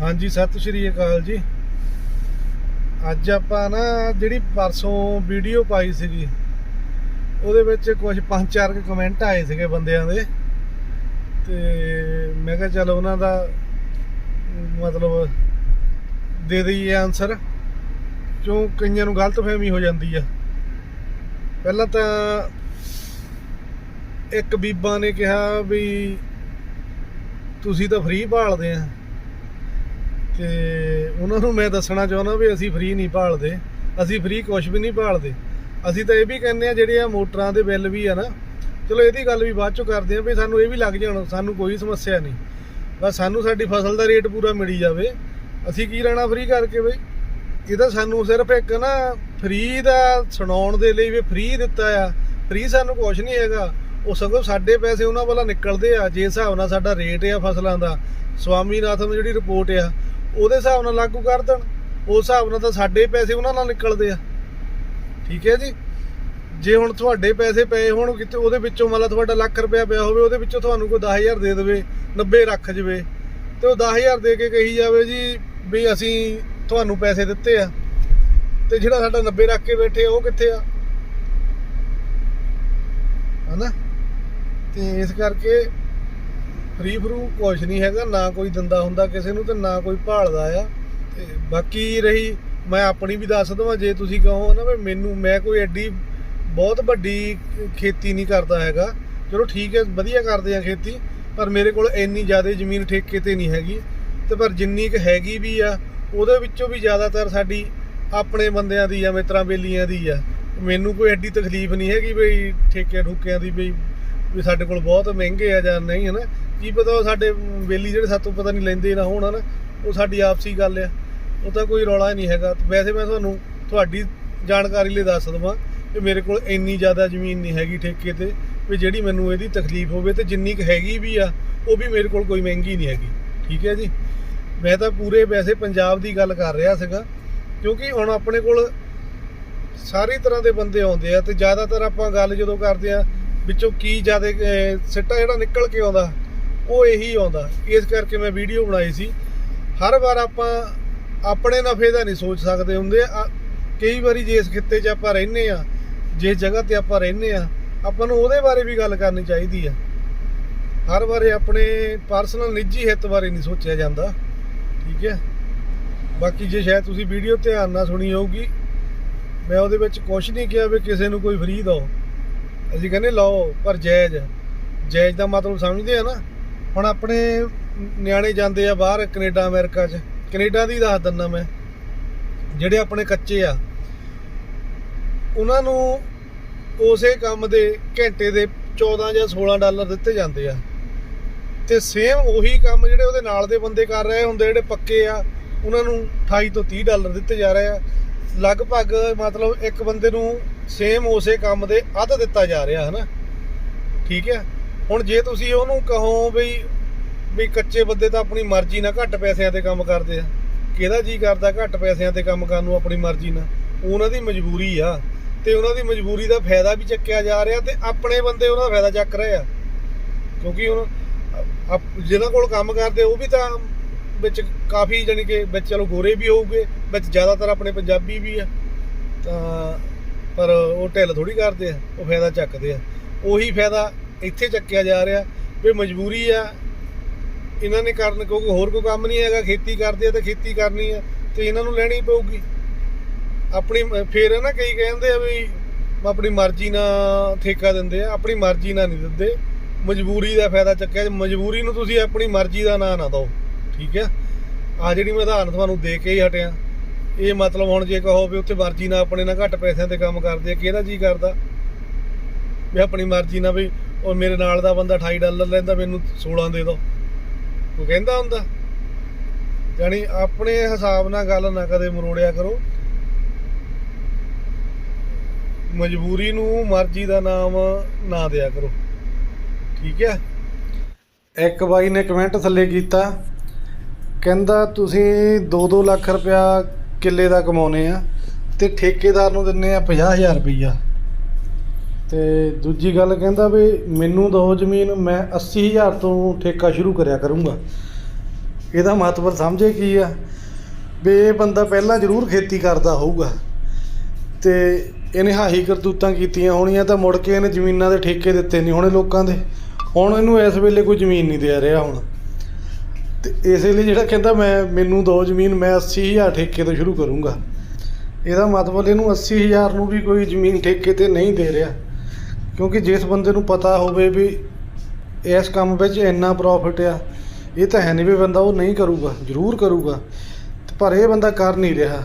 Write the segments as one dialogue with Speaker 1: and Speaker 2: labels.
Speaker 1: ਹਾਂਜੀ, ਸਤਿ ਸ਼੍ਰੀ ਅਕਾਲ ਜੀ। ਅੱਜ ਆਪਾਂ ਨਾ ਜਿਹੜੀ ਪਰਸੋਂ ਵੀਡੀਓ ਪਾਈ ਸੀਗੀ, ਉਹਦੇ ਵਿੱਚ ਕੁਝ ਪੰਜ ਚਾਰ ਕੁ ਕਮੈਂਟ ਆਏ ਸੀਗੇ ਬੰਦਿਆਂ ਦੇ। ਤੇ ਮੈਂ ਕਿਹਾ ਚਲ ਉਹਨਾਂ ਦਾ ਮਤਲਬ ਦੇ ਦਈਏ ਆਨਸਰ ਕਿਉਂ ਕਈਆਂ ਨੂੰ ਗਲਤਫਹਿਮੀ ਹੋ ਜਾਂਦੀ ਆ। ਪਹਿਲਾਂ ਤਾਂ ਇੱਕ ਬੀਬਾ ਨੇ ਕਿਹਾ ਵੀ, ਤੁਸੀਂ ਤਾਂ ਫ੍ਰੀ ਭਾਲਦੇ ਆ। ਤੇ ਉਹਨਾਂ ਨੂੰ ਮੈਂ ਦੱਸਣਾ ਚਾਹੁੰਦਾ ਵੀ ਅਸੀਂ ਫ੍ਰੀ ਨਹੀਂ ਭਾਲਦੇ, ਅਸੀਂ ਫ੍ਰੀ ਕੁਝ ਵੀ ਨਹੀਂ ਭਾਲਦੇ। ਅਸੀਂ ਤਾਂ ਇਹ ਵੀ ਕਹਿੰਦੇ ਆ ਜਿਹੜੇ ਆ ਮੋਟਰਾਂ ਦੇ ਬਿੱਲ ਵੀ ਆ ਨਾ, ਚਲੋ ਇਹਦੀ ਗੱਲ ਵੀ ਬਾਅਦ ਚੋਂ ਕਰਦੇ ਆ ਵੀ ਸਾਨੂੰ ਇਹ ਵੀ ਲੱਗ ਜਾਣ, ਸਾਨੂੰ ਕੋਈ ਸਮੱਸਿਆ ਨਹੀਂ। ਬਸ ਸਾਨੂੰ ਸਾਡੀ ਫਸਲ ਦਾ ਰੇਟ ਪੂਰਾ ਮਿਲੀ ਜਾਵੇ। ਅਸੀਂ ਕੀ ਰਹਿਣਾ ਫ੍ਰੀ ਕਰਕੇ ਬਈ? ਇਹ ਤਾਂ ਸਾਨੂੰ ਸਿਰਫ ਇੱਕ ਨਾ ਫ੍ਰੀ ਦਾ ਸੁਣਾਉਣ ਦੇ ਲਈ ਵੀ ਫ੍ਰੀ ਦਿੱਤਾ ਆ। ਫ੍ਰੀ ਸਾਨੂੰ ਕੁਝ ਨਹੀਂ ਹੈਗਾ। ਉਹ ਸਗੋਂ ਸਾਡੇ ਪੈਸੇ ਉਹਨਾਂ ਵੱਲੋਂ ਨਿਕਲਦੇ ਆ। ਜੇ ਹਿਸਾਬ ਨਾਲ ਸਾਡਾ ਰੇਟ ਆ ਫਸਲਾਂ ਦਾ, ਸਵਾਮੀਨਾਥਨ ਜਿਹੜੀ ਰਿਪੋਰਟ ਆ ਉਹਦੇ ਹਿਸਾਬ ਨਾਲ ਲਾਗੂ ਕਰ ਦੇਣ। ਉਸ ਹਿਸਾਬ ਨਾਲ ਤਾਂ ਸਾਡੇ ਪੈਸੇ ਉਹਨਾਂ ਨਾਲ ਨਿਕਲਦੇ ਆ। ਠੀਕ ਹੈ ਜੀ? ਜੇ ਹੁਣ ਤੁਹਾਡੇ ਪੈਸੇ ਪਏ ਹੋਣ, ਕਿਤੇ ਉਹਦੇ ਵਿੱਚੋਂ ਮੰਨ ਤੁਹਾਡਾ ਲੱਖ ਰੁਪਇਆ ਪਿਆ ਹੋਵੇ, ਉਹਦੇ ਵਿੱਚੋਂ ਤੁਹਾਨੂੰ ਕੋਈ 10000 ਦੇ ਦੇਵੇ 90 ਰੱਖ ਜਵੇ, ਤੇ ਉਹ 10000 ਦੇ ਕੇ ਕਹੀ ਜਾਵੇ ਜੀ ਵੀ ਅਸੀਂ ਤੁਹਾਨੂੰ ਪੈਸੇ ਦਿੱਤੇ ਆ, ਤੇ ਜਿਹੜਾ ਸਾਡਾ 90 ਰੱਖ ਕੇ ਬੈਠੇ ਉਹ ਕਿੱਥੇ ਆ? ਹਨਾ? ਤੇ ਇਸ ਕਰਕੇ ਫ੍ਰੀ ਫਰੂ ਕੁਝ ਨਹੀਂ ਹੈਗਾ, ਨਾ ਕੋਈ ਦਿੰਦਾ ਹੁੰਦਾ ਕਿਸੇ ਨੂੰ ਤੇ ਨਾ ਕੋਈ ਭਾਲਦਾ ਆ। ਤੇ ਬਾਕੀ ਰਹੀ, ਮੈਂ ਆਪਣੀ ਵੀ ਦੱਸ ਦਵਾਂ, ਜੇ ਤੁਸੀਂ ਕਹੋ ਨਾ ਵੀ ਮੈਨੂੰ, ਮੈਂ ਕੋਈ ਐਡੀ ਬਹੁਤ ਵੱਡੀ ਖੇਤੀ ਨਹੀਂ ਕਰਦਾ ਹੈਗਾ। ਚਲੋ ਠੀਕ ਹੈ, ਵਧੀਆ ਕਰਦੇ ਆ ਖੇਤੀ, ਪਰ ਮੇਰੇ ਕੋਲ ਇੰਨੀ ਜ਼ਿਆਦਾ ਜ਼ਮੀਨ ਠੇਕੇ ਤੇ ਨਹੀਂ ਹੈਗੀ। ਤੇ ਪਰ ਜਿੰਨੀ ਕੁ ਹੈਗੀ ਵੀ ਆ, ਉਹਦੇ ਵਿੱਚੋਂ ਵੀ ਜ਼ਿਆਦਾਤਰ ਸਾਡੀ ਆਪਣੇ ਬੰਦਿਆਂ ਦੀ ਆ, ਮਿੱਤਰਾਂ ਬੇਲੀਆਂ ਦੀ ਆ। ਮੈਨੂੰ ਕੋਈ ਐਡੀ ਤਕਲੀਫ ਨਹੀਂ ਹੈਗੀ ਬਈ ਠੇਕੇ ਠੁਕਿਆਂ ਦੀ ਬਈ ਵੀ ਸਾਡੇ ਕੋਲ ਬਹੁਤ ਮਹਿੰਗੇ ਆ ਜਾਂ ਨਹੀਂ ਹਨਾ ਕੀ ਪਤਾ ਉਹ ਸਾਡੇ ਬੇਲੀ ਜਿਹੜੇ ਸਾਤੋਂ ਪਤਾ ਨਹੀਂ ਲੈਂਦੇ ਨਾ ਹੋਣ, ਹਨਾ? ਉਹ ਸਾਡੀ ਆਪਸੀ ਗੱਲ ਆ। ਉਹ ਤਾਂ ਕੋਈ ਰੌਲਾ ਨਹੀਂ ਹੈਗਾ। ਵੈਸੇ ਮੈਂ ਤੁਹਾਨੂੰ ਤੁਹਾਡੀ ਜਾਣਕਾਰੀ ਲਈ ਦੱਸ ਦਵਾਂ ਕਿ ਮੇਰੇ ਕੋਲ ਇੰਨੀ ਜ਼ਿਆਦਾ ਜ਼ਮੀਨ ਨਹੀਂ ਹੈਗੀ ਠੇਕੇ ਤੇ, ਵੀ ਜਿਹੜੀ ਮੈਨੂੰ ਇਹਦੀ ਤਕਲੀਫ ਹੋਵੇ ਤੇ ਜਿੰਨੀ ਕੁ ਹੈਗੀ ਵੀ ਆ, ਉਹ ਵੀ ਮੇਰੇ ਕੋਲ ਕੋਈ ਮਹਿੰਗੀ ਨਹੀਂ ਹੈਗੀ। ਠੀਕ ਹੈ ਜੀ? ਮੈਂ ਤਾਂ ਪੂਰੇ ਵੈਸੇ ਪੰਜਾਬ ਦੀ ਗੱਲ ਕਰ ਰਿਹਾ ਸੀਗਾ, ਕਿਉਂਕਿ ਹੁਣ ਆਪਣੇ ਕੋਲ ਸਾਰੀ ਤਰ੍ਹਾਂ ਦੇ ਬੰਦੇ ਆਉਂਦੇ ਆ ਤੇ ਜ਼ਿਆਦਾਤਰ ਆਪਾਂ ਗੱਲ ਜਦੋਂ ਕਰਦੇ ਆ, ਵਿੱਚੋਂ ਕੀ ਜ਼ਿਆਦਾ ਸਿੱਟਾ ਜਿਹੜਾ ਨਿਕਲ ਕੇ ਆਉਂਦਾ ਉਹ ਇਹੀ ਆਉਂਦਾ। ਇਸ ਕਰਕੇ ਮੈਂ ਵੀਡੀਓ ਬਣਾਈ ਸੀ। ਹਰ ਵਾਰ ਆਪਾਂ ਆਪਣੇ ਨਫੇ ਦਾ ਨਹੀਂ ਸੋਚ ਸਕਦੇ ਹੁੰਦੇ। ਆ, ਕਈ ਵਾਰੀ ਜੇ ਇਸ ਖਿੱਤੇ 'ਚ ਆਪਾਂ ਰਹਿੰਦੇ ਆ ਜਿਸ ਜਗ੍ਹਾ ਤੇ ਆਪਾਂ ਰਹਿੰਦੇ ਆ ਆਪਾਂ ਨੂੰ ਉਹਦੇ ਬਾਰੇ ਵੀ ਗੱਲ ਕਰਨੀ ਚਾਹੀਦੀ ਆ ਹਰ ਵਾਰੇ ਆਪਣੇ ਪਰਸਨਲ ਨਿੱਜੀ ਹਿੱਤ ਬਾਰੇ ਨਹੀਂ ਸੋਚਿਆ ਜਾਂਦਾ। ਠੀਕ ਹੈ? ਬਾਕੀ ਜੇ ਸ਼ਾਇਦ ਤੁਸੀਂ ਵੀਡੀਓ ਧਿਆਨ ਨਾਲ ਸੁਣੀ ਹੋਊਗੀ, ਮੈਂ ਉਹਦੇ ਵਿੱਚ ਕੁਝ ਨਹੀਂ ਕਿਹਾ ਵੀ ਕਿਸੇ ਨੂੰ ਕੋਈ ਫਰੀ ਦਿਓ। ਅਸੀਂ ਕਹਿੰਦੇ ਲਓ, ਪਰ ਜਾਇਜ਼ ਜਾਇਜ਼ ਦਾ ਮਤਲਬ ਸਮਝਦੇ ਆ ਨਾ। ਹੁਣ ਆਪਣੇ ਨਿਆਣੇ ਜਾਂਦੇ ਆ ਬਾਹਰ ਕੈਨੇਡਾ, ਅਮਰੀਕਾ 'ਚ। ਕੈਨੇਡਾ ਦੀ ਦੱਸ ਦਿੰਦਾ ਮੈਂ, ਜਿਹੜੇ ਆਪਣੇ ਕੱਚੇ ਆ। ਉਹਨਾਂ ਨੂੰ ਉਸੇ ਕੰਮ ਦੇ ਘੰਟੇ ਦੇ 14 ਜਾਂ 16 ਡਾਲਰ ਦਿੱਤੇ ਜਾਂਦੇ ਆ। ਤੇ ਸੇਮ ਉਹੀ ਕੰਮ ਜਿਹੜੇ ਉਹਦੇ ਨਾਲ ਦੇ ਬੰਦੇ ਕਰ ਰਹੇ ਹੁੰਦੇ, ਜਿਹੜੇ ਪੱਕੇ ਆ, ਉਹਨਾਂ ਨੂੰ 28 ਤੋਂ 30 ਡਾਲਰ ਦਿੱਤੇ ਜਾ ਰਹੇ ਆ। ਲਗਭਗ ਮਤਲਬ ਇੱਕ ਬੰਦੇ ਨੂੰ ਸੇਮ ਉਸੇ ਕੰਮ ਦੇ ਅੱਧ ਦਿੱਤਾ ਜਾ ਰਿਹਾ ਹੈ ਨਾ ਠੀਕ ਹੈ ਹੁਣ ਜੇ ਤੁਸੀਂ ਉਹਨੂੰ ਕਹੋ ਵੀ ਵੀ ਕੱਚੇ ਬੰਦੇ ਤਾਂ ਆਪਣੀ ਮਰਜ਼ੀ ਨਾਲ ਘੱਟ ਪੈਸਿਆਂ ਤੇ ਕੰਮ ਕਰਦੇ ਆ। ਕਿਹਦਾ ਜੀ ਕਰਦਾ ਘੱਟ ਪੈਸਿਆਂ ਤੇ ਕੰਮ ਕਰਨ ਨੂੰ ਆਪਣੀ ਮਰਜ਼ੀ ਨਾਲ? ਉਹਨਾਂ ਦੀ ਮਜਬੂਰੀ ਆ। ਤੇ ਉਹਨਾਂ ਦੀ ਮਜਬੂਰੀ ਦਾ ਫਾਇਦਾ ਵੀ ਚੱਕਿਆ ਜਾ ਰਿਹਾ ਤੇ ਆਪਣੇ ਬੰਦੇ ਉਹਨਾਂ ਦਾ ਫਾਇਦਾ ਚੱਕ ਰਹੇ ਆ। ਕਿਉਂਕਿ ਹੁਣ ਆਪ- ਜਿਹਨਾਂ ਕੋਲ ਕੰਮ ਕਰਦੇ, ਉਹ ਵੀ ਤਾਂ ਵਿੱਚ ਕਾਫੀ ਜਾਣੀ ਕਿ ਵਿੱਚ ਚਲੋ ਗੋਰੇ ਵੀ ਹੋਊਗੇ, ਵਿੱਚ ਜ਼ਿਆਦਾਤਰ ਆਪਣੇ ਪੰਜਾਬੀ ਵੀ ਆ। ਤਾਂ ਪਰ ਉਹ ਢਿੱਲ ਥੋੜੀ ਕਰਦੇ ਆ, ਉਹ ਫਾਇਦਾ ਚੱਕਦੇ ਆ। ਉਹੀ ਫਾਇਦਾ ਇੱਥੇ ਚੱਕਿਆ ਜਾ ਰਿਹਾ, ਵੀ ਮਜਬੂਰੀ ਆ। ਇਹਨਾਂ ਨੇ ਕਰਨ, ਕਿਉਂਕਿ ਹੋਰ ਕੋਈ ਕੰਮ ਨਹੀਂ ਹੈਗਾ, ਖੇਤੀ ਕਰਦੇ ਆ ਤੇ ਖੇਤੀ ਕਰਨੀ ਆ, ਤੇ ਇਹਨਾਂ ਨੂੰ ਲੈਣੀ ਪਊਗੀ। ਆਪਣੀ, ਫੇਰ ਨਾ ਕਈ ਕਹਿੰਦੇ ਆ ਵੀ ਆਪਣੀ ਮਰਜ਼ੀ ਨਾਲ ਠੇਕਾ ਦਿੰਦੇ ਆ, ਆਪਣੀ ਮਰਜ਼ੀ ਨਾਲ ਨਹੀਂ ਦਿੰਦੇ। ਮਜਬੂਰੀ ਦਾ ਫਾਇਦਾ ਚੱਕਿਆ ਮਜਬੂਰੀ ਨੂੰ ਤੁਸੀਂ ਆਪਣੀ ਮਰਜ਼ੀ ਦਾ ਨਾਂ ਨਾ ਦਿਓ, ਠੀਕ ਹੈ ਆ ਜਿਹੜੀ ਮੈਂ ਉਦਾਹਰਨ ਤੁਹਾਨੂੰ ਦੇ ਕੇ ਹੀ ਹਟਿਆ, ਇਹ ਮਤਲਬ ਹੁਣ ਜੇ ਕਹੋ ਵੀ ਉੱਥੇ ਮਰਜ਼ੀ ਨਾਲ ਆਪਣੇ ਨਾਲ ਘੱਟ ਪੈਸਿਆਂ ਤੇ ਕੰਮ ਕਰਦੇ ਆ, ਕਿਹਦਾ ਜੀ ਕਰਦਾ? ਵੀ ਆਪਣੀ ਮਰਜ਼ੀ ਨਾਲ ਵੀ ਉਹ ਮੇਰੇ ਨਾਲ ਦਾ ਬੰਦਾ 28 ਡਾਲਰ ਲੈਂਦਾ, ਮੈਨੂੰ 16 ਦੇ ਦਿਓ ਕੋਈ ਕਹਿੰਦਾ ਹੁੰਦਾ। ਯਾਨੀ ਆਪਣੇ ਹਿਸਾਬ ਨਾਲ ਗੱਲ ਨਾ ਕਦੇ ਮਰੋੜਿਆ ਕਰੋ। ਮਜਬੂਰੀ ਨੂੰ ਮਰਜ਼ੀ ਦਾ ਨਾਮ ਨਾ ਦਿਆ ਕਰੋ। ਠੀਕ ਹੈ? ਇੱਕ ਬਾਈ ਨੇ ਕਮੈਂਟ ਥੱਲੇ ਕੀਤਾ। ਕਹਿੰਦਾ, ਤੁਸੀਂ 2-2 ਲੱਖ ਰੁਪਇਆ ਕਿੱਲੇ ਦਾ ਕਮਾਉਨੇ ਆ ਤੇ ਠੇਕੇਦਾਰ ਨੂੰ ਦਿੰਨੇ ਆ 50000 ਰੁਪਈਆ। ਤੇ ਦੂਜੀ ਗੱਲ ਕਹਿੰਦਾ ਵੀ ਮੈਨੂੰ ਦੋ ਜ਼ਮੀਨ ਮੈਂ 80000 ਤੋਂ ਠੇਕਾ ਸ਼ੁਰੂ ਕਰਿਆ ਕਰੂੰਗਾ। ਇਹਦਾ ਮਹੱਤਵ ਸਮਝੇ ਕੀ ਆ? ਵੀ ਇਹ ਬੰਦਾ ਪਹਿਲਾਂ ਜ਼ਰੂਰ ਖੇਤੀ ਕਰਦਾ ਹੋਊਗਾ। ਤੇ ਇਹਨੇ ਹਾਹੀ ਕਰਤੂਤਾਂ ਕੀਤੀਆਂ ਹੋਣੀਆਂ ਤਾਂ ਮੁੜ ਕੇ ਇਹਨੇ ਜ਼ਮੀਨਾਂ ਦੇ ਠੇਕੇ ਦਿੱਤੇ ਨਹੀਂ ਹੋਣੇ ਲੋਕਾਂ ਦੇ। ਹੁਣ ਇਹਨੂੰ ਇਸ ਵੇਲੇ ਕੋਈ ਜ਼ਮੀਨ ਨਹੀਂ ਦੇ ਰਿਹਾ ਹੁਣ। ਤੇ ਇਸੇ ਲਈ ਜਿਹੜਾ ਕਹਿੰਦਾ ਮੈਂ, ਮੈਨੂੰ ਦੋ ਜ਼ਮੀਨ ਮੈਂ 80000 ਠੇਕੇ ਤੋਂ ਸ਼ੁਰੂ ਕਰੂੰਗਾ। ਇਹਦਾ ਮਤਲਬ ਇਹਨੂੰ 80000 ਨੂੰ ਵੀ ਕੋਈ ਜ਼ਮੀਨ ਠੇਕੇ ਤੇ ਨਹੀਂ ਦੇ ਰਿਹਾ। ਕਿਉਂਕਿ ਜਿਸ ਬੰਦੇ ਨੂੰ ਪਤਾ ਹੋਵੇ ਵੀ ਇਸ ਕੰਮ ਵਿੱਚ ਇੰਨਾ ਪ੍ਰੋਫਿਟ ਆ, ਇਹ ਤਾਂ ਹੈ ਨਹੀਂ ਵੀ ਬੰਦਾ ਉਹ ਨਹੀਂ ਕਰੂਗਾ, ਜ਼ਰੂਰ ਕਰੂਗਾ। ਤੇ ਪਰ ਇਹ ਬੰਦਾ ਕਰ ਨਹੀਂ ਰਿਹਾ।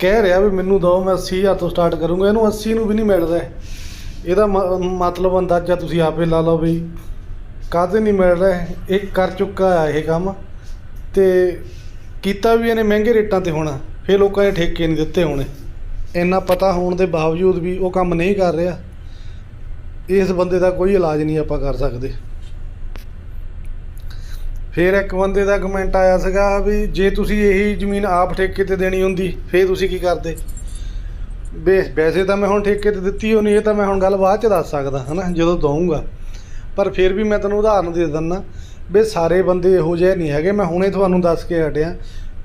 Speaker 1: ਕਹਿ ਰਿਹਾ ਵੀ ਮੈਨੂੰ ਦੋ ਮੈਂ 80000 ਤੋਂ ਸਟਾਰਟ ਕਰੂੰਗਾ, ਇਹਨੂੰ 80 ਨੂੰ ਵੀ ਨਹੀਂ ਮਿਲ ਰਿਹਾ ਇਹਦਾ ਮ- ਮਤਲਬ ਅੰਦਾਜ਼ਾ ਤੁਸੀਂ ਆਪੇ ਲਾ ਲਓ ਵੀ ਕਾਹਦੇ ਨਹੀਂ ਮਿਲ ਰਿਹਾ ਇਹ ਕਰ ਚੁੱਕਾ ਹੈ ਇਹ ਕੰਮ। ਤੇ ਕੀਤਾ ਵੀ ਇਹਨੇ ਮਹਿੰਗੇ ਰੇਟਾਂ ਤੇ ਹੋਣਾ, ਫਿਰ ਲੋਕਾਂ ਨੇ ਠੇਕੇ ਨਹੀਂ ਦਿੱਤੇ ਹੋਣੇ। ਇੰਨਾ ਪਤਾ ਹੋਣ ਦੇ ਬਾਵਜੂਦ ਵੀ ਉਹ ਕੰਮ ਨਹੀਂ ਕਰ ਰਿਹਾ। ਇਸ ਬੰਦੇ ਦਾ ਕੋਈ ਇਲਾਜ ਨਹੀਂ ਆਪਾਂ ਕਰ ਸਕਦੇ। ਫਿਰ ਇੱਕ ਬੰਦੇ ਦਾ ਕਮੈਂਟ ਆਇਆ ਸੀਗਾ ਵੀ ਜੇ ਤੁਸੀਂ ਇਹੀ ਜ਼ਮੀਨ ਆਪ ਠੇਕੇ ਤੇ ਦੇਣੀ ਹੁੰਦੀ, ਫਿਰ ਤੁਸੀਂ ਕੀ ਕਰਦੇ? ਵੇ, ਵੈਸੇ ਤਾਂ ਮੈਂ ਹੁਣ ਠੇਕੇ ਤੇ ਦਿੱਤੀ ਹੋਣੀ, ਇਹ ਤਾਂ ਮੈਂ ਹੁਣ ਗੱਲ ਬਾਅਦ ਚ ਦੱਸ ਸਕਦਾ, ਹਨਾ, ਜਦੋਂ ਦਊਂਗਾ। ਪਰ ਫਿਰ ਵੀ ਮੈਂ ਤੁਹਾਨੂੰ ਉਦਾਹਰਨ ਦੇ ਦਿੰਦਾ, ਵੀ ਸਾਰੇ ਬੰਦੇ ਇਹੋ ਜਿਹੇ ਨਹੀਂ ਹੈਗੇ, ਮੈਂ ਹੁਣੇ ਤੁਹਾਨੂੰ ਦੱਸ ਕੇ ਹਟਿਆ,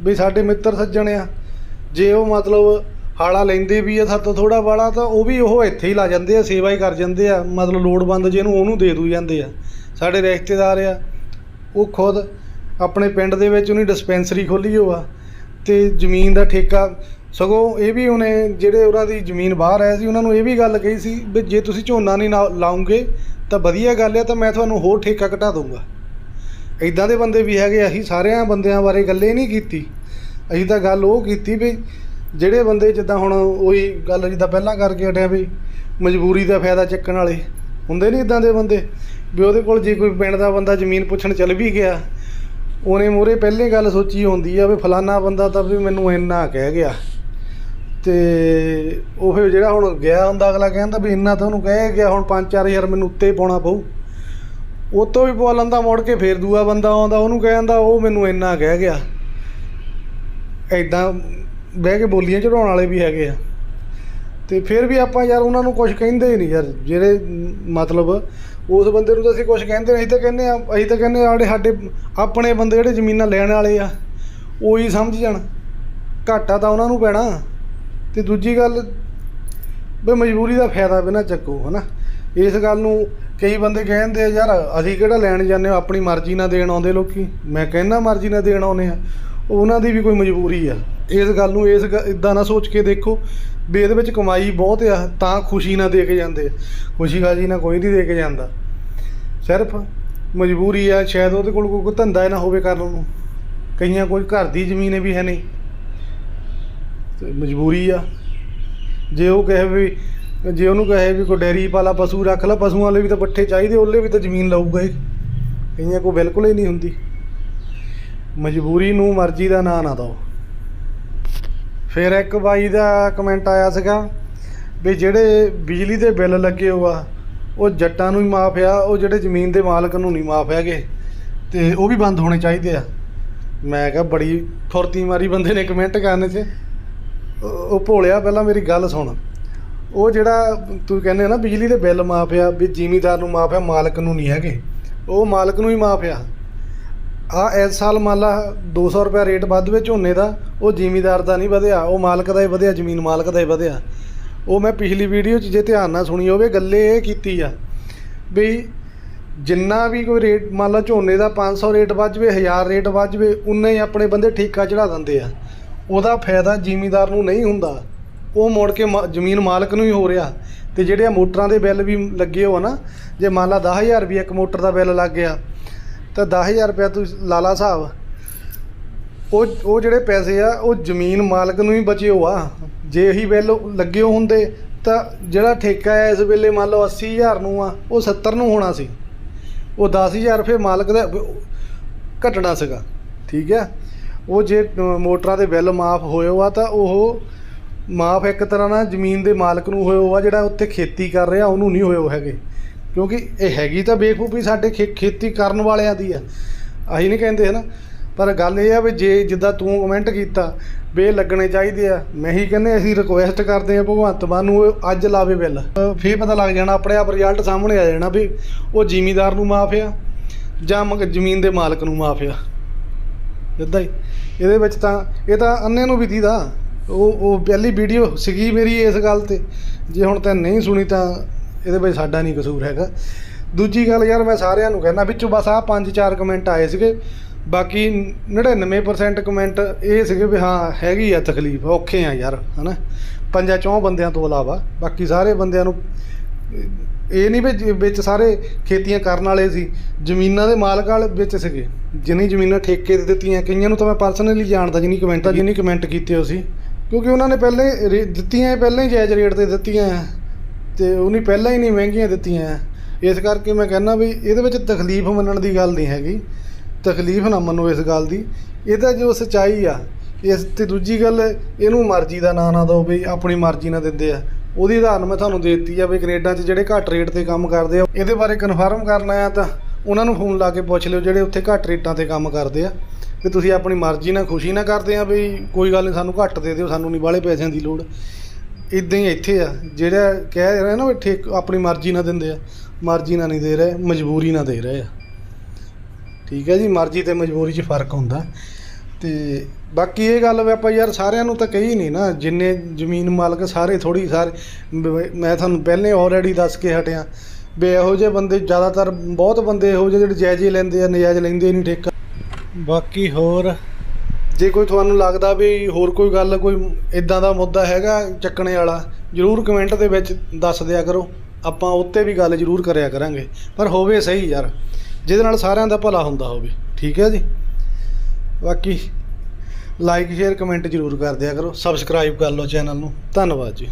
Speaker 1: ਵੀ ਸਾਡੇ ਮਿੱਤਰ ਸੱਜਣ ਆ। ਜੇ ਉਹ ਮਤਲਬ ਹਾਲਾ ਲੈਂਦੇ ਵੀ ਆ ਸਾਤੋਂ ਥੋੜਾ ਬਾਲਾ ਤਾਂ ਉਹ ਵੀ ਉਹ ਇੱਥੇ ਹੀ ਲਾ ਜਾਂਦੇ ਆ, ਸੇਵਾ ਹੀ ਕਰ ਜਾਂਦੇ ਆ। ਮਤਲਬ ਲੋੜਵੰਦ ਜਿਹਨੂੰ ਉਹਨੂੰ ਦੇ ਦੂ ਜਾਂਦੇ ਆ। ਸਾਡੇ ਰਿਸ਼ਤੇਦਾਰ ਆ, ਉਹ ਖੁਦ ਆਪਣੇ ਪਿੰਡ ਦੇ ਵਿੱਚ ਉਹਨੇ ਡਿਸਪੈਂਸਰੀ ਖੋਲੀ ਹੋ ਆ ਤੇ ਜ਼ਮੀਨ ਦਾ ਠੇਕਾ ਸਗੋਂ ਇਹ ਵੀ ਉਹਨੇ ਜਿਹੜੇ ਉਹਨਾਂ ਦੀ ਜ਼ਮੀਨ ਬਾਹਰ ਆਇਆ ਸੀ, ਉਹਨਾਂ ਨੂੰ ਇਹ ਵੀ ਗੱਲ ਕਹੀ ਸੀ ਵੀ ਜੇ ਤੁਸੀਂ ਝੋਨਾ ਨਹੀਂ ਨਾ- ਲਾਉਂਗੇ ਤਾਂ ਵਧੀਆ ਗੱਲ ਆ, ਤਾਂ ਮੈਂ ਤੁਹਾਨੂੰ ਹੋਰ ਠੇਕਾ ਘਟਾ ਦਊਂਗਾ। ਇਦਾਂ ਦੇ ਬੰਦੇ ਵੀ ਹੈਗੇ ਅਸੀਂ ਸਾਰਿਆਂ ਬੰਦਿਆਂ ਬਾਰੇ ਗੱਲੇ ਨਹੀਂ ਕੀਤੀ। ਅਸੀਂ ਤਾਂ ਗੱਲ ਉਹ ਕੀਤੀ ਵੀ ਜਿਹੜੇ ਬੰਦੇ ਜਿੱਦਾਂ ਹੁਣ ਉਹੀ ਗੱਲ ਜਿੱਦਾਂ ਪਹਿਲਾਂ ਕਰਕੇ ਹਟਿਆ ਵੀ ਮਜਬੂਰੀ ਦਾ ਫਾਇਦਾ ਚੱਕਣ ਵਾਲੇ ਹੁੰਦੇ ਨਹੀਂ ਇਦਾਂ ਦੇ ਬੰਦੇ ਵੀ ਉਹਦੇ ਕੋਲ ਜੇ ਕੋਈ ਪਿੰਡ ਦਾ ਬੰਦਾ ਜ਼ਮੀਨ ਪੁੱਛਣ ਚੱਲ ਵੀ ਗਿਆ, ਉਹਨੇ ਮੂਹਰੇ ਪਹਿਲੇ ਗੱਲ ਸੋਚੀ ਹੁੰਦੀ ਆ ਵੀ ਫਲਾਨਾ ਬੰਦਾ ਤਾਂ ਵੀ ਮੈਨੂੰ ਇੰਨਾ ਕਹਿ ਗਿਆ। ਤੇ ਉਹ ਫਿਰ ਜਿਹੜਾ ਹੁਣ ਗਿਆ ਹੁੰਦਾ, ਅਗਲਾ ਕਹਿੰਦਾ ਵੀ ਇੰਨਾ ਤਾਂ ਉਹਨੂੰ ਕਹਿ ਗਿਆ, ਹੁਣ 5-4000 ਮੈਨੂੰ ਉੱਤੇ ਪਾਉਣਾ ਪਊ। ਉਹ ਤੋਂ ਵੀ ਪਵਾ ਲੈਂਦਾ ਮੁੜ ਕੇ ਫੇਰ ਦੂਆ ਬੰਦਾ ਆਉਂਦਾ, ਉਹਨੂੰ ਕਹਿੰਦਾ ਉਹ ਮੈਨੂੰ ਇੰਨਾ ਕਹਿ ਗਿਆ। ਐਦਾਂ ਬਹਿ ਕੇ ਬੋਲੀਆਂ ਚੜਾਉਣ ਵਾਲੇ ਵੀ ਹੈਗੇ ਆ। ਤੇ ਫਿਰ ਵੀ ਆਪਾਂ ਯਾਰ ਉਹਨਾਂ ਨੂੰ ਕੁਝ ਕਹਿੰਦੇ ਹੀ ਨਹੀਂ ਯਾਰ, ਜਿਹੜੇ ਮਤਲਬ ਉਸ ਬੰਦੇ ਨੂੰ ਤਾਂ ਅਸੀਂ ਕੁਝ ਕਹਿੰਦੇ ਨਹੀਂ, ਅਸੀਂ ਤਾਂ ਕਹਿੰਦੇ ਆ ਅਸੀਂ ਤਾਂ ਕਹਿੰਦੇ ਆੜੇ ਸਾਡੇ ਆਪਣੇ ਬੰਦੇ ਜਿਹੜੇ ਜ਼ਮੀਨਾਂ ਲੈਣ ਵਾਲੇ ਆ, ਉਹੀ ਸਮਝ ਜਾਣ। ਘਾਟਾ ਤਾਂ ਉਹਨਾਂ ਨੂੰ ਪੈਣਾ। ਤੇ ਦੂਜੀ ਗੱਲ ਵੀ ਮਜਬੂਰੀ ਦਾ ਫਾਇਦਾ ਵੀ ਨਾ ਚੱਕੋ, ਹਨਾ। ਇਸ ਗੱਲ ਨੂੰ ਕਈ ਬੰਦੇ ਕਹਿੰਦੇ ਆ, ਯਾਰ ਅਸੀਂ ਕਿਹੜਾ ਲੈਣ ਜਾਂਦੇ ਹਾਂ, ਆਪਣੀ ਮਰਜ਼ੀ ਨਾਲ ਦੇਣ ਆਉਂਦੇ ਲੋਕੀ। ਮੈਂ ਕਹਿੰਦਾ ਮਰਜ਼ੀ ਨਾਲ ਦੇਣ ਆਉਂਦੇ ਆ ਉਹਨਾਂ ਦੀ ਵੀ ਕੋਈ ਮਜਬੂਰੀ ਆ। ਇਸ ਗੱਲ ਨੂੰ ਇਸ ਇਦਾਂ ਨਾ ਸੋਚ ਕੇ ਦੇਖੋ ਵੀ ਇਹਦੇ ਵਿੱਚ ਕਮਾਈ ਬਹੁਤ ਆ, ਤਾਂ ਖੁਸ਼ੀ ਨਾ ਦੇ ਕੇ ਜਾਂਦੇ ਆ। ਖੁਸ਼ੀ ਗਾਜੀ ਨਾਲ ਕੋਈ ਨਹੀਂ ਦੇ ਕੇ ਜਾਂਦਾ। ਸਿਰਫ ਮਜਬੂਰੀ ਆ, ਸ਼ਾਇਦ ਉਹਦੇ ਕੋਲ ਕੋਈ ਧੰਦਾ ਹੀ ਨਾ ਹੋਵੇ ਕਰਨ ਨੂੰ। ਕਈਆਂ ਕੋਈ ਘਰ ਦੀ ਜ਼ਮੀਨ ਵੀ ਹੈ ਨਹੀਂ। ਤੇ ਮਜਬੂਰੀ ਆ। ਜੇ ਉਹ ਕਹੇ ਵੀ, ਜੇ ਉਹਨੂੰ ਕਹੇ ਵੀ ਕੋਈ ਡੈਰੀ ਪਾਲਾ ਪਸ਼ੂ ਰੱਖ ਲੈ, ਪਸ਼ੂਆਂ ਲਈ ਵੀ ਤਾਂ ਪੱਠੇ ਚਾਹੀਦੇ ਉਹਲੇ ਵੀ ਤਾਂ ਜ਼ਮੀਨ ਲਊਗਾ ਇਹ। ਕਈਆਂ ਕੋ ਬਿਲਕੁਲ ਹੀ ਨਹੀਂ ਹੁੰਦੀ। ਮਜਬੂਰੀ ਨੂੰ ਮਰਜ਼ੀ ਦਾ ਨਾਂ ਨਾ ਦਿਓ। ਫਿਰ ਇੱਕ ਬਾਈ ਦਾ ਕਮੈਂਟ ਆਇਆ ਸੀਗਾ ਵੀ ਜਿਹੜੇ ਬਿਜਲੀ ਦੇ ਬਿੱਲ ਲੱਗੇ ਹੋ ਆ ਉਹ ਜੱਟਾਂ ਨੂੰ ਹੀ ਮਾਫ ਆ, ਉਹ ਜਿਹੜੇ ਜ਼ਮੀਨ ਦੇ ਮਾਲਕ ਨੂੰ ਨਹੀਂ ਮਾਫ ਹੈਗੇ, ਤੇ ਉਹ ਵੀ ਬੰਦ ਹੋਣੇ ਚਾਹੀਦੇ ਆ। ਮੈਂ ਕਿਹਾ ਬੜੀ ਫੁਰਤੀ ਮਾਰੀ ਬੰਦੇ ਨੇ ਕਮੈਂਟ ਕਰਨ 'ਚ। ਉਹ ਭੋਲਿਆ, ਪਹਿਲਾਂ ਮੇਰੀ ਗੱਲ ਸੁਣ। ਉਹ ਜਿਹੜਾ ਤੂੰ ਕਹਿੰਦੇ ਨਾ ਬਿਜਲੀ ਦੇ ਬਿੱਲ ਮਾਫ ਆ, ਵੀ ਜ਼ਿਮੀਦਾਰ ਨੂੰ ਮਾਫ ਆ, ਮਾਲਕ ਨੂੰ ਨਹੀਂ ਹੈਗੇ। ਉਹ ਮਾਲਕ ਨੂੰ ਹੀ ਮਾਫ ਆ। ਆ ਇਸ ਸਾਲ ਮੰਨ ਲਾ 200 ਰੁਪਏ ਰੇਟ ਵੱਧ ਵਿੱਚ ਝੋਨੇ ਦਾ, ਉਹ ਜ਼ਿਮੀਦਾਰ ਦਾ ਨਹੀਂ ਵਧਿਆ, ਉਹ ਮਾਲਕ ਦਾ ਹੀ ਵਧਿਆ, ਜ਼ਮੀਨ ਮਾਲਕ ਦਾ ਹੀ ਵਧਿਆ। ਉਹ ਮੈਂ ਪਿਛਲੀ ਵੀਡੀਓ 'ਚ ਜੇ ਧਿਆਨ ਨਾਲ ਸੁਣੀ ਹੋਵੇ, ਗੱਲੇ ਇਹ ਕੀਤੀ ਆ ਵੀ ਜਿੰਨਾ ਵੀ ਕੋਈ ਰੇਟ ਮੰਨ ਲਾ ਝੋਨੇ ਦਾ 500 ਰੇਟ ਵੱਧ ਜਵੇ 1000 ਰੇਟ ਵੱਧ ਜਵੇ, ਉਨੇ ਹੀ ਆਪਣੇ ਬੰਦੇ ਠੇਕਾ ਚੜਾ ਦਿੰਦੇ ਆ। ਉਹਦਾ ਫਾਇਦਾ ਜ਼ਿਮੀਦਾਰ ਨੂੰ ਨਹੀਂ ਹੁੰਦਾ। ਉਹ ਮੁੜ ਕੇ ਮਾ- ਜ਼ਮੀਨ ਮਾਲਕ ਨੂੰ ਹੀ ਹੋ ਰਿਹਾ। ਤੇ ਜਿਹੜੇ ਆ ਮੋਟਰਾਂ ਦੇ ਬਿੱਲ ਵੀ ਲੱਗੇ ਹੋ ਨਾ, ਜੇ ਮੰਨ ਲਾ 10000 ਵੀ ਇੱਕ ਮੋਟਰ ਦਾ ਬਿੱਲ ਲੱਗ ਗਿਆ ਤਾਂ 10000 ਰੁਪਇਆ ਤੁਸੀਂ ਲਾਲਾ ਲਾ ਹਿਸਾਬ। ਉਹ ਉਹ ਜਿਹੜੇ ਪੈਸੇ ਆ, ਉਹ ਜ਼ਮੀਨ ਮਾਲਕ ਨੂੰ ਹੀ ਬਚੇ ਹੋ ਆ ਜੇ ਇਹੀ ਬਿੱਲ ਲੱਗੇ ਹੋ ਹੁੰਦੇ, ਤਾਂ ਜਿਹੜਾ ਠੇਕਾ ਹੈ ਇਸ ਵੇਲੇ ਮੰਨ ਲਓ 80000 ਨੂੰ ਆ, ਉਹ 70 ਨੂੰ ਹੋਣਾ ਸੀ। ਉਹ 10000 ਰੁਪਏ ਮਾਲਕ ਦਾ ਘਟਣਾ ਸੀਗਾ, ਠੀਕ ਹੈ ਉਹ ਜੇ ਮੋਟਰਾਂ ਦੇ ਬਿੱਲ ਮਾਫ ਹੋਇਓ ਹੋ ਆ ਤਾਂ ਉਹ ਮਾਫ ਇੱਕ ਤਰ੍ਹਾਂ ਨਾਲ ਜ਼ਮੀਨ ਦੇ ਮਾਲਕ ਨੂੰ ਹੋਇਓ ਹੋ ਆ ਜਿਹੜਾ ਉੱਥੇ ਖੇਤੀ ਕਰ ਰਿਹਾ, ਉਹਨੂੰ ਨਹੀਂ ਹੋਏ ਹੈਗੇ। ਕਿਉਂਕਿ ਇਹ ਹੈਗੀ ਤਾਂ ਬੇਵਕੂਫੀ ਸਾਡੇ ਖੇ- ਖੇਤੀ ਕਰਨ ਵਾਲਿਆਂ ਦੀ ਆ। ਅਸੀਂ ਨਹੀਂ ਕਹਿੰਦੇ ਹਨਾ। ਪਰ ਗੱਲ ਇਹ ਆ ਵੀ ਜੇ ਜਿੱਦਾਂ ਤੂੰ ਕਮੈਂਟ ਕੀਤਾ ਬੇ ਲੱਗਣੇ ਚਾਹੀਦੇ ਆ ਮੈਂ ਹੀ ਕਹਿੰਦੇ ਅਸੀਂ ਰਿਕੁਐਸਟ ਕਰਦੇ ਆ ਭਗਵੰਤ ਮਾਨ ਨੂੰ ਅੱਜ ਲਾਵੇ ਬਿੱਲ। ਅ, ਫੇਰ ਪਤਾ ਲੱਗ ਜਾਣਾ ਆਪਣੇ ਆਪ ਰਿਜ਼ਲਟ ਸਾਹਮਣੇ ਆ ਜਾਣਾ ਵੀ ਉਹ ਜ਼ਿਮੀਦਾਰ ਨੂੰ ਮਾਫ ਆ ਜਾਂ ਮ- ਜ਼ਮੀਨ ਦੇ ਮਾਲਕ ਨੂੰ ਮਾਫ ਆ। ਸਿੱਧਾ ਹੀ। ਇਹਦੇ ਵਿੱਚ ਤਾਂ ਇਹ ਤਾਂ ਅੰਨੇ ਨੂੰ ਵੀ ਦੀਦਾ ਉਹ ਉਹ ਪਹਿਲੀ ਵੀਡੀਓ ਸੀਗੀ ਮੇਰੀ ਇਸ ਗੱਲ ਤੇ। ਜੇ ਹੁਣ ਤਾਂ ਨਹੀਂ ਸੁਣੀ ਤਾਂ ਇਹਦੇ ਵਿੱਚ ਸਾਡਾ ਨਹੀਂ ਕਸੂਰ ਹੈਗਾ। ਦੂਜੀ ਗੱਲ ਯਾਰ ਮੈਂ ਸਾਰਿਆਂ ਨੂੰ ਕਹਿੰਦਾ ਵਿੱਚੋਂ ਬਸ ਆਹ ਪੰਜ ਚਾਰ ਕਮੈਂਟ ਆਏ ਸੀਗੇ। ਬਾਕੀ 99% ਕਮੈਂਟ ਇਹ ਸੀਗੇ ਵੀ ਹਾਂ ਹੈਗੀ ਆ ਤਕਲੀਫ ਔਖੇ ਆ ਯਾਰ ਹਨਾ। ਪੰਜਾਂ ਚੌਂ ਬੰਦਿਆਂ ਤੋਂ ਇਲਾਵਾ ਬਾਕੀ ਸਾਰੇ ਬੰਦਿਆਂ ਨੂੰ ਇਹ ਨਹੀਂ ਵੀ ਵਿੱਚ ਸਾਰੇ ਖੇਤੀਆਂ ਕਰਨ ਵਾਲੇ ਸੀ ਜ਼ਮੀਨਾਂ ਦੇ ਮਾਲਕ ਵਾਲੇ ਵਿੱਚ ਸੀਗੇ। ਜਿਨੀ ਜ਼ਮੀਨਾਂ ਠੇਕੇ ਤੇ ਦਿੱਤੀਆਂ ਕਈਆਂ ਨੂੰ ਤਾਂ ਮੈਂ ਪਰਸਨਲੀ ਜਾਣਦਾ ਜਿਨੀ ਕਮੈਂਟ ਜਿਨੀ ਕਮੈਂਟ ਕੀਤੇ ਹੋ ਸੀ। ਕਿਉਂਕਿ ਉਹਨਾਂ ਨੇ ਪਹਿਲਾਂ ਦਿੱਤੀਆਂ ਪਹਿਲਾਂ ਹੀ ਜਾਇਜ਼ ਰੇਟ ਤੇ ਦਿੱਤੀਆਂ ਅਤੇ ਉਹਨੇ ਪਹਿਲਾਂ ਹੀ ਨਹੀਂ ਮਹਿੰਗੀਆਂ ਦਿੱਤੀਆਂ। ਆ ਇਸ ਕਰਕੇ ਮੈਂ ਕਹਿੰਦਾ ਵੀ ਇਹਦੇ ਵਿੱਚ ਤਕਲੀਫ ਮੰਨਣ ਦੀ ਗੱਲ ਨਹੀਂ ਹੈਗੀ। ਤਕਲੀਫ ਨਾ ਮੰਨੋ ਇਸ ਗੱਲ ਦੀ। ਇਹਦਾ ਜੋ ਸਚਾਈ ਆ, ਇਸ ਤੇ ਦੂਜੀ ਗੱਲ, ਇਹਨੂੰ ਮਰਜ਼ੀ ਦਾ ਨਾਂ ਨਾ ਦਿਓ ਵੀ ਆਪਣੀ ਮਰਜ਼ੀ ਨਾਲ ਦਿੰਦੇ ਆ। ਉਹਦੀ ਉਦਾਹਰਨ ਮੈਂ ਤੁਹਾਨੂੰ ਦੇ ਦਿੱਤੀ ਆ ਵੀ ਕੈਨੇਡਾ 'ਚ ਜਿਹੜੇ ਘੱਟ ਰੇਟ ਤੇ ਕੰਮ ਕਰਦੇ ਆ, ਇਹਦੇ ਬਾਰੇ ਕਨਫਰਮ ਕਰਨਾ ਆ ਤਾਂ ਉਹਨਾਂ ਨੂੰ ਫੋਨ ਲਾ ਕੇ ਪੁੱਛ ਲਿਓ ਜਿਹੜੇ ਉੱਥੇ ਘੱਟ ਰੇਟਾਂ ਤੇ ਕੰਮ ਕਰਦੇ ਆ। ਵੀ ਤੁਸੀਂ ਆਪਣੀ ਮਰਜ਼ੀ ਨਾਲ ਖੁਸ਼ੀ ਨਾਲ ਕਰਦੇ ਆ ਵੀ ਕੋਈ ਗੱਲ ਨਹੀਂ ਸਾਨੂੰ ਘੱਟ ਦੇ ਦਿਓ, ਸਾਨੂੰ ਨਹੀਂ ਬਾਹਲੇ ਪੈਸਿਆਂ ਦੀ ਲੋੜ। ਇਦਾਂ ਹੀ ਇੱਥੇ ਆ, ਜਿਹੜਾ ਕਹਿ ਰਿਹਾ ਨਾ ਵੀ ਠੇਕ, ਆਪਣੀ ਮਰਜ਼ੀ ਨਾਲ ਦਿੰਦੇ ਆ, ਮਰਜ਼ੀ ਨਾਲ ਨਹੀਂ ਦੇ ਰਹੇ, ਮਜਬੂਰੀ ਨਾਲ ਦੇ ਰਹੇ ਆ। ਠੀਕ ਹੈ ਜੀ, ਮਰਜ਼ੀ ਤੇ ਮਜਬੂਰੀ 'ਚ ਫ਼ਰਕ ਹੁੰਦਾ। ਤੇ ਬਾਕੀ ਇਹ ਗੱਲ ਵੀ ਆਪਾਂ ਯਾਰ ਸਾਰਿਆਂ ਨੂੰ ਤਾਂ ਕਹੀ ਨਹੀਂ ਨਾ, ਜਿੰਨੇ ਜ਼ਮੀਨ ਮਾਲਕ ਸਾਰੇ ਥੋੜੀ ਸਾਰੇ ਮੈਂ ਤੁਹਾਨੂੰ ਪਹਿਲੇ ਆਲਰੇਡੀ ਦੱਸ ਕੇ ਹਟਿਆ, ਵੀ ਇਹੋ ਜਿਹੇ ਬੰਦੇ ਜ਼ਿਆਦਾਤਰ ਬਹੁਤ ਬੰਦੇ ਇਹੋ ਜਿਹੇ ਜਿਹੜੇ ਜਾਇਜ਼ੇ ਲੈਂਦੇ ਆ, ਨਜਾਇਜ਼ ਲੈਂਦੇ ਨਹੀਂ ਠੇਕਾ। ਬਾਕੀ ਹੋਰ ਜੇ ਕੋਈ ਤੁਹਾਨੂੰ ਲੱਗਦਾ ਵੀ ਹੋਰ ਕੋਈ ਗੱਲ, ਕੋਈ ਇਦਾਂ ਦਾ ਮੁੱਦਾ ਹੈਗਾ ਚੱਕਣੇ ਵਾਲਾ, ਜਰੂਰ ਕਮੈਂਟ ਦੇ ਵਿੱਚ ਦੱਸ ਦਿਆ ਕਰੋ। ਆਪਾਂ ਉੱਤੇ ਵੀ ਗੱਲ ਜਰੂਰ ਕਰਿਆ ਕਰਾਂਗੇ। ਪਰ ਹੋਵੇ ਸਹੀ ਯਾਰ, ਜਿਹਦੇ ਨਾਲ ਸਾਰਿਆਂ ਦਾ ਭਲਾ ਹੁੰਦਾ ਹੋਵੇ। ਠੀਕ ਹੈ ਜੀ? ਬਾਕੀ ਲਾਈਕ ਸ਼ੇਅਰ ਕਮੈਂਟ ਜਰੂਰ ਕਰ ਦਿਆ ਕਰੋ। ਸਬਸਕ੍ਰਾਈਬ ਕਰ ਲਓ ਚੈਨਲ ਨੂੰ। ਧੰਨਵਾਦ ਜੀ।